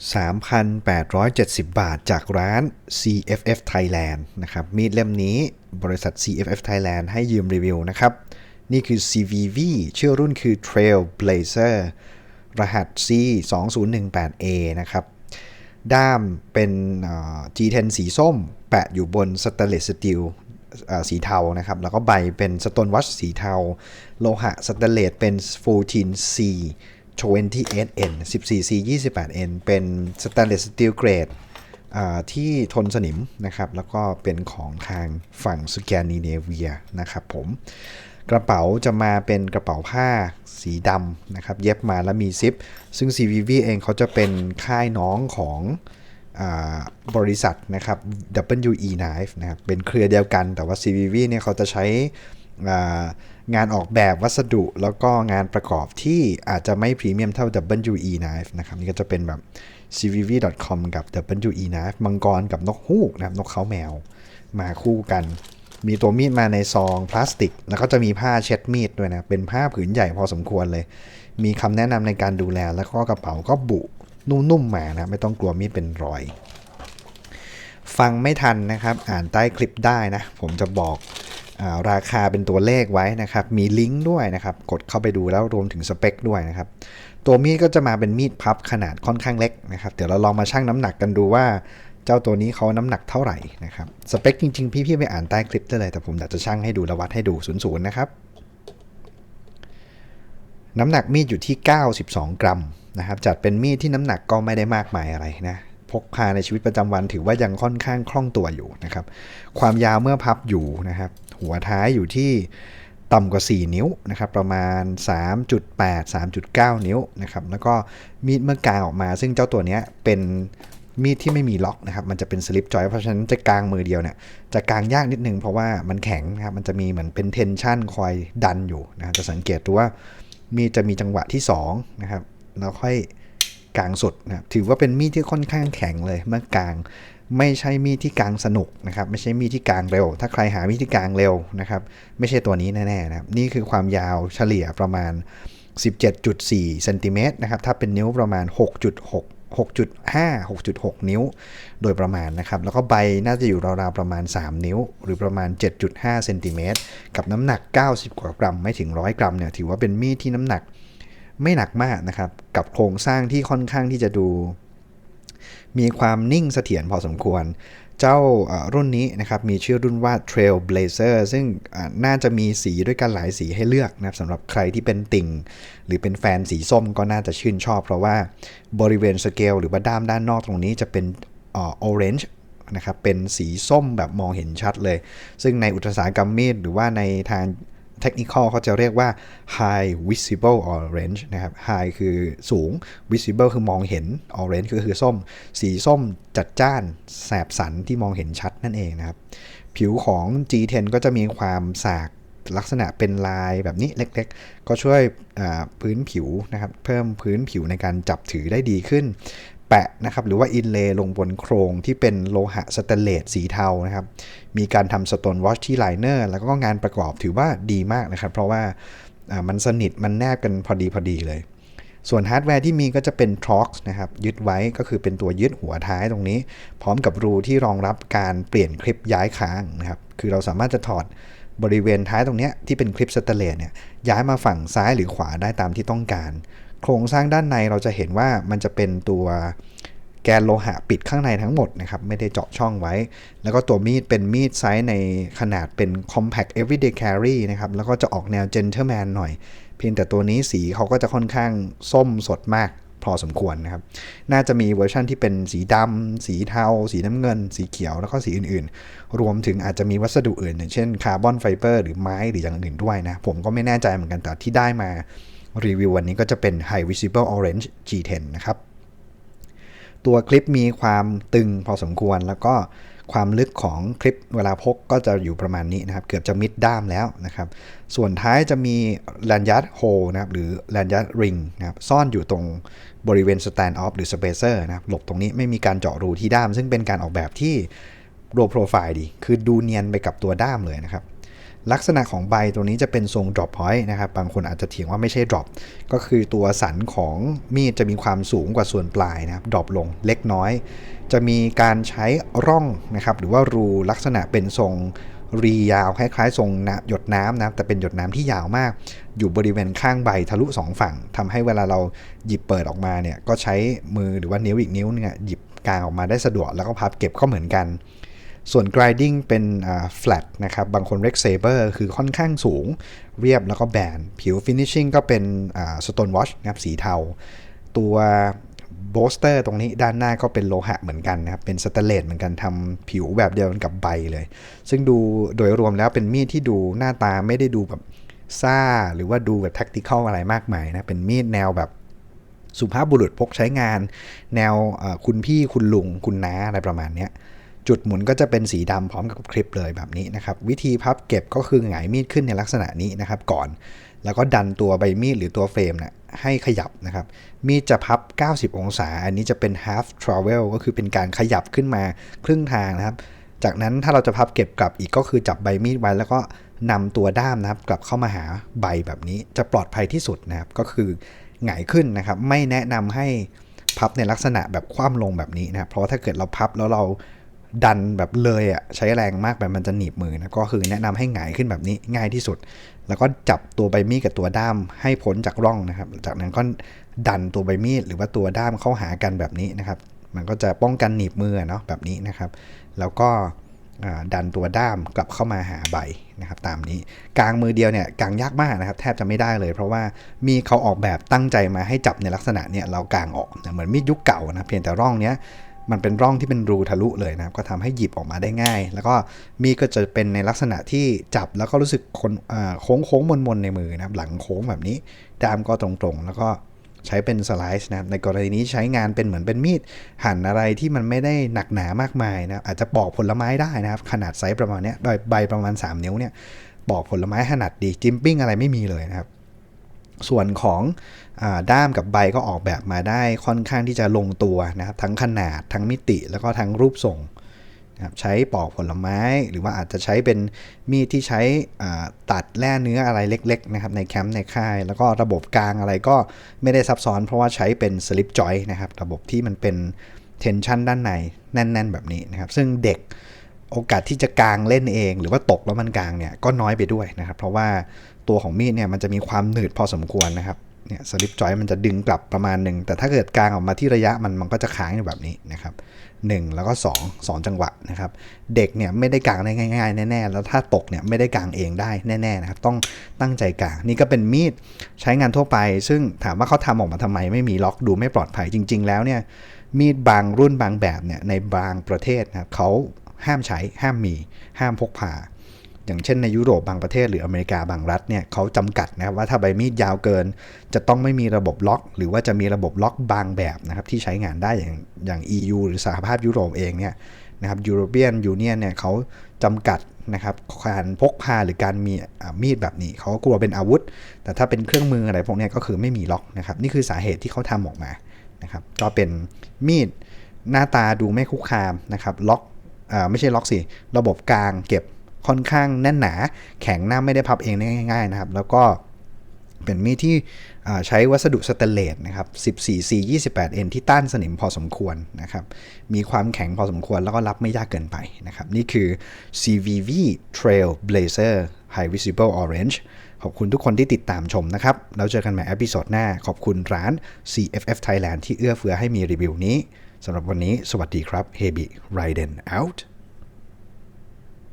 3,870 บาทจากร้าน CFF Thailand นะครับ มีดเล่มนี้บริษัท CFF Thailand ให้ยืมรีวิวนะครับ นี่คือ CVV ชื่อรุ่นคือ Trailblazer รหัส C 2018A นะครับ ด้ามเป็น G10 สีส้ม แปะอยู่บนสแตนเลสสตีลสีเทานะครับ แล้วก็ใบเป็นสโตนวัชสีเทา โลหะสแตนเลสเป็น 14C 28N 14C 28N เป็นสแตนเลสสตีลเกรดที่ทนสนิมนะครับ แล้วก็เป็นของทางฝั่งสแกนดิเนเวียนะครับผม กระเป๋าจะมาเป็นกระเป๋าผ้าสีดำนะครับ เย็บมาแล้วมีซิป ซึ่ง CVV เองเขาจะเป็นค่ายน้องของอบริษัทนะครับ WE Knife นะครับ เป็นเครือเดียวกันแต่ว่า CVV เนี่ยเขาจะใช้ งานออกแบบวัสดุแล้วก็งานประกอบที่อาจจะไม่พรีเมียมเท่า WE Knife นะครับ นี่ก็จะเป็นแบบ cvv.com กับ WE Knife มังกรกับนกฮูกนะครับ นกเขาแมว มาคู่กัน มีตัวมีดมาในซองพลาสติก แล้วก็จะมีผ้าเช็ดมีดด้วยนะ เป็นผ้าผืนใหญ่พอสมควรเลย มีคำแนะนำในการดูแลแล้วก็กระเป๋าก็บุนุ่มๆมานะ ไม่ต้องกลัวมีดเป็นรอย ฟังไม่ทันนะครับ อ่านใต้คลิปได้นะ ผมจะบอก ราคาเป็นตัวเลขไว้นะครับ มีลิงก์ด้วยนะครับ กดเข้าไปดูแล้วรวมถึงสเปคด้วยนะครับ ตัวมีดก็จะมาเป็นมีดพับขนาดค่อนข้างเล็กนะครับ เดี๋ยวเราลองมาชั่งน้ำหนักกันดูว่า เจ้าตัวนี้เขาน้ำหนักเท่าไหร่นะครับ สเปคจริง ๆ พี่ๆไปอ่านใต้คลิปได้เลย แต่ผมอยากจะชั่งให้ดูและวัดให้ดูศูนย์นะครับ น้ำหนักมีดอยู่ที่ 92 กรัมนะครับ จัดเป็นมีดที่น้ำหนักก็ไม่ได้มากมายอะไรนะพกพาในชีวิตประจำวันถือว่ายังค่อนข้างคล่องตัวอยู่นะครับ ความยาวเมื่อพับอยู่นะครับ หัวท้ายอยู่ที่ต่ำกว่า 4 นิ้วนะครับประมาณ 3.8 3.9 นิ้วนะครับแล้วก็มีดเมื่อกางออกมา ซึ่งเจ้าตัวนี้เป็นมีดที่ไม่มีล็อกนะครับมันจะเป็นสลิปจอยเพราะฉะนั้นจะกางมือเดียวเนี่ยจะกางยากนิดนึงเพราะว่ามันแข็งนะครับมันจะมีเหมือนเป็นเทนชันคอยดันอยู่นะจะสังเกตดูว่ามีจะมีจังหวะที่2นะครับแล้วค่อย กลางสุดนะครับถือว่าเป็นมีดที่ค่อนข้างแข็งเลยเมื่อกาง ไม่ใช่มีดที่กางสนุกนะครับ ไม่ใช่มีดที่กางเร็ว ถ้าใครหามีดที่กางเร็วนะครับ ไม่ใช่ตัวนี้แน่ๆนะครับ นี่คือความยาวเฉลี่ยประมาณ 17.4เซนติเมตรนะครับ ถ้าเป็นนิ้วประมาณ 6.6 6.5 6.6 นิ้ว โดยประมาณนะครับ แล้วก็ใบน่าจะอยู่ราวๆประมาณ 3 นิ้ว หรือประมาณ 7.5เซนติเมตรกับน้ำหนัก 90 กว่ากรัม ไม่ถึง 100 กรัมเนี่ย ถือว่าเป็นมีดที่น้ำหนัก ไม่หนักมากนะครับ กับโครงสร้างที่ค่อนข้างที่จะดู มีความนิ่งเสถียรพอสมควร เจ้ารุ่นนี้นะครับมีชื่อรุ่นว่า Trailblazer ซึ่งน่าจะมีสีด้วยกันหลายสีให้เลือกนะครับสำหรับใครที่เป็นติ่ง หรือเป็นแฟนสีส้มก็น่าจะชื่นชอบ เพราะว่าบริเวณสเกลหรือว่าด้ามด้านนอกตรงนี้จะเป็นออเรนจ์นะครับเป็นสีส้มแบบมองเห็นชัดเลย ซึ่งในอุตสาหกรรมมีดหรือว่าในทาง เทคนิคเขาจะเรียกว่า high visible orange นะครับ high คือสูง visible คือมองเห็น orange ก็คือส้ม สีส้มจัดจ้านแสบสันที่มองเห็นชัดนั่นเองนะครับ ผิวของ G10 ก็จะมีความสากลักษณะเป็นลายแบบนี้เล็กๆ ก็ช่วยพื้นผิวนะครับ เพิ่มพื้นผิวในการจับถือได้ดีขึ้น แปะนะครับหรือว่าอินเลย์ลงบนโครงที่เป็นโลหะสแตนเลสสีเทานะครับ มีการทำสโตนวอชที่ไลเนอร์แล้วก็งานประกอบถือว่าดีมากนะครับ เพราะว่ามันสนิทมันแนบกันพอดีพอดีเลย ส่วนฮาร์ดแวร์ที่มีก็จะเป็น t r o x นะครับ ยึดไว้ก็คือเป็นตัวยึดหัวท้ายตรงนี้ พร้อมกับรูที่รองรับการเปลี่ยนคลิปย้ายค้างนะครับ คือเราสามารถจะถอดบริเวณท้ายตรงนี้ที่เป็นคลิปสแตนเลสเนี่ยย้ายมาฝั่งซ้ายหรือขวาได้ตามที่ต้องการ โครงสร้างด้านในเราจะเห็นว่ามันจะเป็นตัวแกนโลหะปิดข้างในทั้งหมดนะครับไม่ได้เจาะช่องไว้ แล้วก็ตัวมีดเป็นมีดไซส์ในขนาดเป็น compact everyday carry นะครับแล้วก็จะออกแนว gentleman หน่อย เพียงแต่ตัวนี้สีเขาก็จะค่อนข้างส้มสดมากพอสมควรนะครับ น่าจะมีเวอร์ชั่นที่เป็นสีดำ สีเทา สีน้ำเงิน สีเขียว แล้วก็สีอื่นๆ รวมถึงอาจจะมีวัสดุอื่นอย่างเช่นคาร์บอนไฟเบอร์หรือไม้หรืออย่างอื่นด้วยนะ ผมก็ไม่แน่ใจเหมือนกัน แต่ที่ได้มา รีวิววันนี้ก็จะเป็น High Visible Orange G10 นะครับ ตัวคลิปมีความตึงพอสมควรแล้วก็ความลึกของคลิปเวลาพกก็จะอยู่ประมาณนี้นะครับ เกือบจะมิดด้ามแล้วนะครับ ส่วนท้ายจะมีแลนยัดโฮนะครับหรือแลนยัดริงนะครับซ่อนอยู่ตรงบริเวณ stand off หรือ spacer นะครับหลบตรงนี้ไม่มีการเจาะรูที่ด้าม ซึ่งเป็นการออกแบบที่โรโปรไฟล์ดี คือดูเนียนไปกับตัวด้ามเลยนะครับ ลักษณะของใบตัวนี้จะเป็นทรง drop point นะครับบางคนอาจจะเถียงว่าไม่ใช่ drop ก็คือตัวสันของมีดจะมีความสูงกว่าส่วนปลายนะครับ drop ลงเล็กน้อย จะมีการใช้ร่องนะครับหรือว่ารูลักษณะเป็นทรงรียาวคล้ายๆทรงหยดน้ำนะแต่เป็นหยดน้ำที่ยาวมาก อยู่บริเวณข้างใบทะลุสองฝั่งทำให้เวลาเราหยิบเปิดออกมาเนี่ยก็ใช้มือหรือว่านิ้วอีกนิ้วเนี่ยหยิบกางออกมาได้สะดวกแล้วก็พับเก็บก็เหมือนกัน ส่วน grinding เป็น flat นะครับ บางคนเรียก saber คือค่อนข้างสูง เรียบแล้วก็แบน ผิว finishing ก็เป็น stone wash นะครับสีเทา ตัว bolster ตรงนี้ด้านหน้าก็เป็นโลหะเหมือนกันนะครับ เป็นสแตเลสเหมือนกันทำผิวแบบเดียวกันกับใบเลย ซึ่งดูโดยรวมแล้วเป็นมีดที่ดูหน้าตาไม่ได้ดูแบบซ่า หรือว่าดูแบบ tactical อะไรมากมายนะ เป็นมีดแนวแบบสุภาพบุรุษพกใช้งาน แนวคุณพี่คุณลุงคุณน้าอะไรประมาณนี้ จุดหมุนก็จะเป็นสีดำพร้อมกับคลิปเลยแบบนี้นะครับ วิธีพับเก็บก็คือหงายมีดขึ้นในลักษณะนี้นะครับก่อน แล้วก็ดันตัวใบมีดหรือตัวเฟรมนะ่ะให้ขยับนะครับ มีดจะพับ 90 องศา อันนี้จะเป็น half travel ก็คือเป็นการขยับขึ้นมาครึ่งทางนะครับ จากนั้นถ้าเราจะพับเก็บกลับอีกก็คือจับใบมีดไว้ แล้วก็นำตัวด้ามนะครับกลับเข้ามาหาใบแบบนี้จะปลอดภัยที่สุดนะครับ ก็คือหงายขึ้นนะครับ ไม่แนะนำให้พับในลักษณะแบบคว่ำลงแบบนี้นะเพราะถ้าเกิดเราพับแล้วเรา ดันแบบเลยอะใช้แรงมากแบบมันจะหนีบมือนะก็คือแนะนำให้หงายขึ้นแบบนี้ง่ายที่สุด แล้วก็จับตัวใบมีดกับตัวด้ามให้พ้นจากร่องนะครับ จากนั้นก็ดันตัวใบมีดหรือว่าตัวด้ามเข้าหากันแบบนี้นะครับ มันก็จะป้องกันหนีบมือเนาะแบบนี้นะครับ แล้วก็ดันตัวด้ามกลับเข้ามาหาใบนะครับ ตามนี้กลางมือเดียวเนี่ยกลางยากมากนะครับ แทบจะไม่ได้เลย เพราะว่ามีเขาออกแบบตั้งใจมาให้จับในลักษณะเนี่ยเรากลางออกเหมือนมีดยุคเก่านะเพียงแต่ร่องเนี้ย มันเป็นร่องที่เป็นรูทะลุเลยนะครับ ก็ทำให้หยิบออกมาได้ง่าย แล้วก็มีก็จะเป็นในลักษณะที่จับแล้วก็รู้สึกคนโค้งโค้งมนมนในมือนะครับ หลังโค้งแบบนี้ดามก็ตรงๆ แล้วก็ใช้เป็นสไลด์นะครับ ในกรณีนี้ใช้งานเป็นเหมือนเป็นมีด หั่นอะไรที่มันไม่ได้หนักหนามากมายนะอาจจะปอกผลไม้ได้นะครับ ขนาดไซส์ประมาณนี้ใบใบประมาณ 3 นิ้วเนี่ยปอกผลไม้ขนาดดีจิมปิ้งอะไรไม่มีเลยนะครับ ส่วนของอด้ามกับใบก็ออกแบบมาได้ค่อนข้างที่จะลงตัวนะครับ ทั้งขนาดทั้งมิติแล้วก็ทั้งรูปทรงนะครับใช้ปอกผลไม้หรือว่าอาจจะใช้เป็นมีดที่ใช้ตัดแล่เนื้ออะไรเล็กๆนะครับในแคมป์ในค่าย แล้วก็ระบบกลางอะไรก็ไม่ได้ซับซ้อนเพราะว่าใช้เป็นสลิปจอยนะครับ ระบบที่มันเป็นเทนชันด้านในแน่น ๆ แบบนี้นะครับ ซึ่งเด็กโอกาสที่จะกลางเล่นเอง หรือว่าตกแล้วมันกลางเนี่ยก็น้อยไปด้วยนะครับ เพราะว่า ตัวของมีดเนี่ยมันจะมีความหนืดพอสมควรนะครับเนี่ยสลิปจอยมันจะดึงกลับประมาณหนึ่งแต่ถ้าเกิดกลางออกมาที่ระยะมันมันก็จะค้างอยู่แบบนี้นะครับ1แล้วก็ 2 2 จังหวะนะครับเด็กเนี่ยไม่ได้กลางได้ง่ายๆแน่ๆแล้วถ้าตกเนี่ยไม่ได้กลางเองได้แน่ๆนะครับต้องตั้งใจกลางนี่ก็เป็นมีดใช้งานทั่วไป ซึ่งถามว่าเขาทำออกมาทำไมไม่มีล็อกดูไม่ปลอดภัยจริง ๆ แล้วเนี่ยมีดบางรุ่นบางแบบเนี่ยในบางประเทศนะครับเขาห้ามใช้ห้ามมีห้ามพกพา อย่างเช่นในยุโรปบางประเทศหรืออเมริกาบางรัฐเนี่ยเขาจำกัดนะครับว่าถ้าใบมีดยาวเกิน จะต้องไม่มีระบบล็อก หรือว่าจะมีระบบล็อกบางแบบนะครับที่ใช้งานได้อย่างอย่าง EU หรือสหภาพยุโรปเองเนี่ยนะครับยูโรเปียนยูเนียนเนี่ยเขาจำกัดนะครับการพกพาหรือการมีมีดแบบนี้ เขากลัวเป็นอาวุธ แต่ถ้าเป็นเครื่องมืออะไรพวกนี้ก็คือไม่มีล็อกนะครับนี่คือสาเหตุที่เขาทำออกมานะครับก็เป็นมีดหน้าตาดูไม่คุกคามนะครับล็อกอไม่ใช่ล็อกสิ ระบบกลางเก็บ ค่อนข้างแน่นหนา แข็งหน้าไม่ได้พับเองได้ง่าย ๆนะครับ แล้วก็เป็นมีดที่ใช้วัสดุสแตนเลสนะครับ 14C 28N ที่ต้านสนิมพอสมควรนะครับ มีความแข็งพอสมควรแล้วก็รับไม่ยากเกินไปนะครับ นี่คือ CVV Trail Blazer High Visible Orange ขอบคุณทุกคนที่ติดตามชมนะครับ แล้วเจอกันใหม่อพิโซดหน้า ขอบคุณร้าน CFF Thailand ที่เอื้อเฟื้อให้มีรีวิวนี้สำหรับวันนี้ สวัสดีครับ Hebi Raiden out